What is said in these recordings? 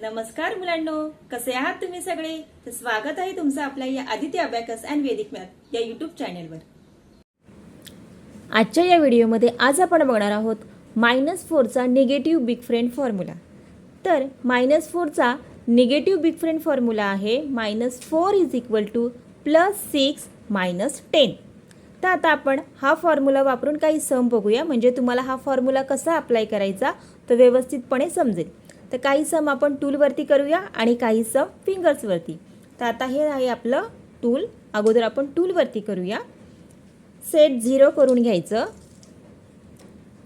नमस्कार मुलांनो कसे आहात तुम्ही सगळे? तर स्वागत आहे तुमचं आपल्या या Aditya abacus and vedic math या युट्यूब चॅनेलवर आजच्या या व्हिडिओमध्ये आज आपण बघणार आहोत मायनस फोरचा निगेटिव्ह बिग फ्रेंड फॉर्म्युला तर मायनस फोरचा निगेटिव्ह बिग फ्रेंड फॉर्म्युला आहे minus four is equal to plus six minus ten तर आता आपण हा फॉर्म्युला वापरून काही सम बघूया. म्हणजे तुम्हाला हा फॉर्म्युला कसा अप्लाय करायचा तर व्यवस्थितपणे समजेल. तर काही सम आपण टूलवरती करूया आणि काही सम फिंगर्सवरती. तर आता हे आहे आपलं टूल. अगोदर आपण टूलवरती करूया. सेट झिरो करून घ्यायचं.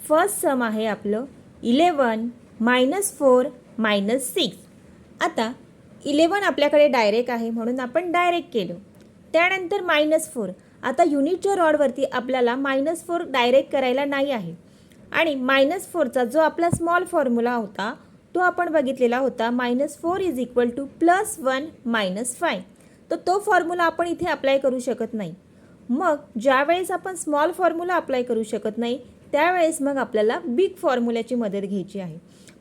फर्स्ट सम आहे आपलं eleven minus four minus six आता इलेवन आपल्याकडे डायरेक्ट आहे म्हणून आपण डायरेक्ट केलं. त्यानंतर मायनस फोर आता युनिटच्या रॉडवरती आपल्याला मायनस फोर डायरेक्ट करायला नाही आहे. आणि मायनस फोरचा जो आपला स्मॉल फॉर्म्युला होता तो आपण बघितलेला होता minus four is equal to plus one minus five तर तो फॉर्म्युला आपण इथे अप्लाय करू शकत नाही. मग ज्यावेळेस आपण स्मॉल फॉर्म्युला अप्लाय करू शकत नाही त्यावेळेस मग आपल्याला बिग फॉर्म्युल्याची मदत घ्यायची आहे.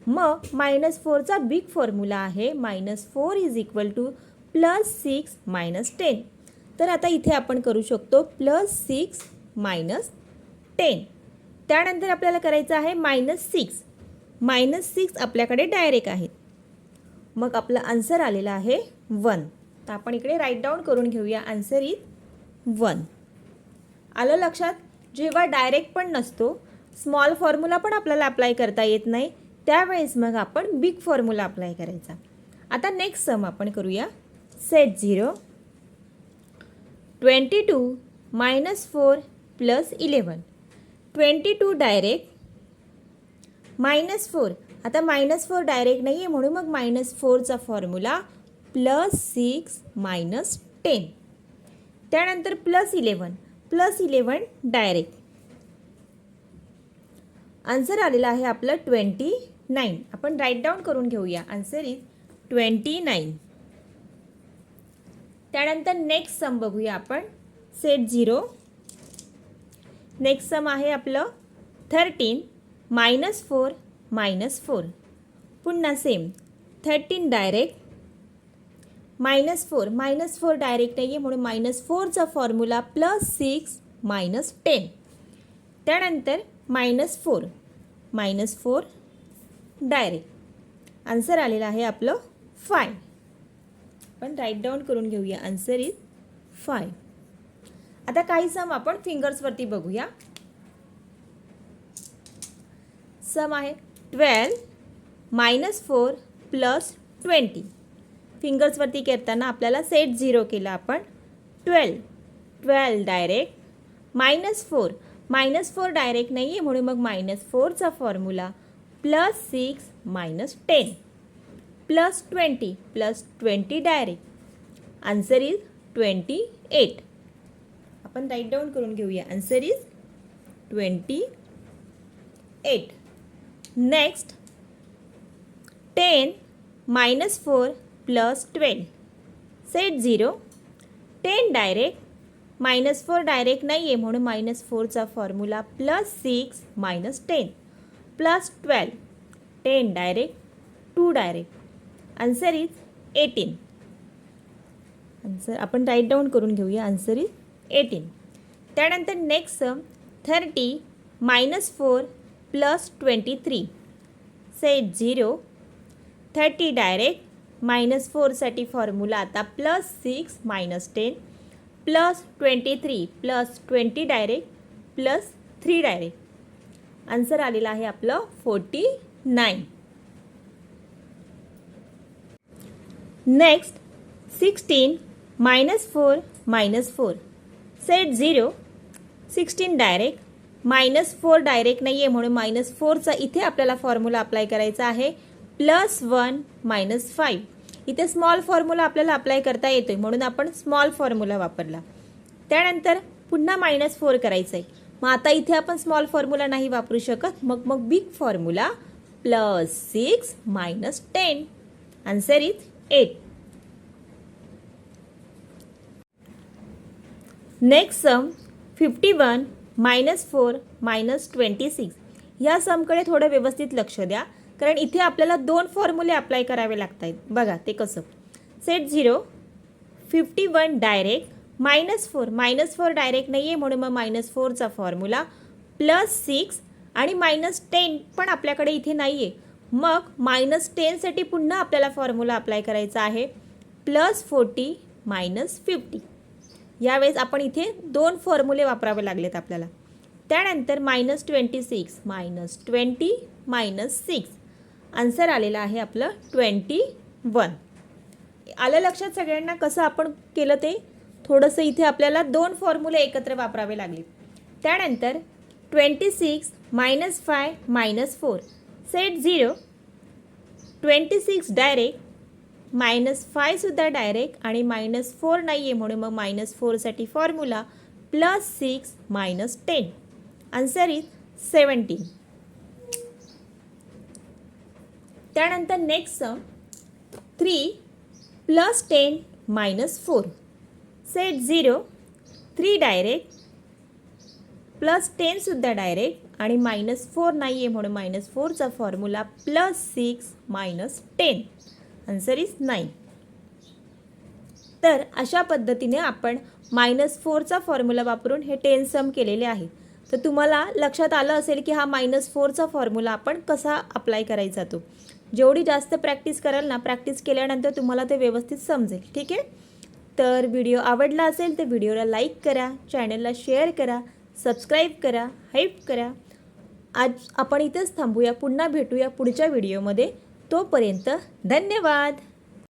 मग मायनस फोरचा बिग फॉर्म्युला आहे minus four is equal to plus six minus ten तर आता इथे आपण करू शकतो प्लस सिक्स मायनस टेन त्यानंतर आपल्याला करायचं आहे मायनस सिक्स मायनस सिक्स आपल्याकडे डायरेक्ट आहेत. मग आपलं आन्सर आलेलं आहे वन. तर आपण इकडे राईट डाऊन करून घेऊया आन्सर इज वन. आलं लक्षात? जेव्हा डायरेक्ट पण नसतो स्मॉल फॉर्म्युला पण आपल्याला अप्लाय करता येत नाही. त्यावेळेस मग आपण बिग फॉर्म्युला अप्लाय करायचा. आता नेक्स्ट सम आपण करूया. Set zero twenty two minus four plus eleven twenty two direct minus four. आता मायनस फोर डायरेक्ट नाही आहे म्हणून मग मायनस फोरचा formula plus six minus ten त्यानंतर plus eleven plus eleven direct answer आलेला आहे आपलं ट्वेंटी नाईन आपण राईट डाऊन करून घेऊया. आन्सर इज ट्वेंटी नाईन त्यानंतर नेक्स्ट सम बघूया आपण. सेट झिरो नेक्स्ट सम आहे आपलं thirteen minus four minus four. पुन्हा same thirteen direct minus four. Minus four direct नाही आहे म्हणून मायनस फोरचा formula plus six minus ten त्यानंतर minus four minus four direct answer आलेला आहे आपलं फाय पण राईट डाऊन करून घेऊया. आन्सर इज फाय आता काही सम आपण फिंगर्सवरती बघूया. सम आहे. Twelve minus four plus twenty फिंगर्सवरती करताना आपल्याला सेट झिरो केला आपण. Twelve twelve direct minus four minus four direct नाही आहे म्हणून मग मायनस फोरचा formula plus six minus ten plus twenty plus twenty direct answer is twenty eight आपण राईट डाऊन करून घेऊया. Answer is twenty eight next ten minus four plus twelve set zero ten direct minus four direct नाही आहे म्हणून minus फोरचा formula plus six minus ten plus twelve ten direct two direct answer is eighteen answer आपण right down करून घेऊया. Answer is eighteen त्यानंतर next sum thirty minus four plus twenty three. Set zero thirty direct. Minus फोरसाठी formula आता plus six minus ten. Plus twenty three plus twenty direct plus three direct. Answer आलेलं आहे आपलं forty nine. Next sixteen minus four minus four set zero sixteen direct. Minus four direct नाही आहे म्हणून minus फोरचा इथे आपल्याला फॉर्म्युला अप्लाय करायचा आहे. Plus one minus five. इथे स्मॉल फॉर्म्युला आपल्याला अप्लाय करता येतोय म्हणून आपण स्मॉल फॉर्म्युला वापरला. त्यानंतर पुन्हा मायनस फोर करायचं आहे मग आता इथे आपण स्मॉल फॉर्म्युला नाही वापरू शकत. मग मग big formula plus six minus ten answer is eight next sum fifty one minus four minus twenty six. ह्या समकडे थोडं व्यवस्थित लक्ष द्या. कारण इथे आपल्याला दोन फॉर्म्युले अप्लाय करावे लागत आहेत बघा ते कसं? Set zero fifty one direct minus four minus four direct नाही आहे म्हणून मग मायनस फोरचा फॉर्म्युला प्लस सिक्स आणि मायनस टेन पण आपल्याकडे इथे नाही आहे मग मायनस टेनसाठी पुन्हा आपल्याला फॉर्म्युला अप्लाय करायचा आहे. प्लस फोर्टी मायनस फिफ्टी यावेळेस आपण इथे दोन फॉर्म्युले वापरावे लागलेत आपल्याला. त्यानंतर minus twenty six minus twenty minus six answer आलेलं आहे आपलं ट्वेंटी वन आलं लक्षात सगळ्यांना कसं आपण केलं ते? थोडंसं इथे आपल्याला दोन फॉर्म्युले एकत्र वापरावे लागले. त्यानंतर twenty six minus five minus four set zero twenty six direct minus फायसुद्धा direct आणि मायनस फोर नाही आहे म्हणून मग minus फोरसाठी formula plus six minus ten answer is seventeen त्यानंतर next sum three plus ten minus four set zero three direct plus टेनसुद्धा direct आणि minus four नाही आहे म्हणून मायनस फोरचा formula plus six minus ten answer is nine तर अशा पद्धतीने आपण मायनस फोरचा फॉर्म्युला वापरून हे टेन सम केलेले आहे. तर तुम्हाला लक्षात आलं असेल की हा मायनस फोरचा फॉर्म्युला आपण कसा अप्लाय करायचा तो? जेवढी जास्त प्रॅक्टिस कराल ना प्रॅक्टिस केल्यानंतर तुम्हाला ते व्यवस्थित समजेल ठीक आहे? तर व्हिडिओ आवडला असेल तर व्हिडिओला लाईक करा चॅनलला शेअर करा सबस्क्राईब करा हाईप करा. आज आपण इथेच थांबूया पुन्हा भेटूया पुढच्या व्हिडिओमध्ये तोपर्यंत धन्यवाद.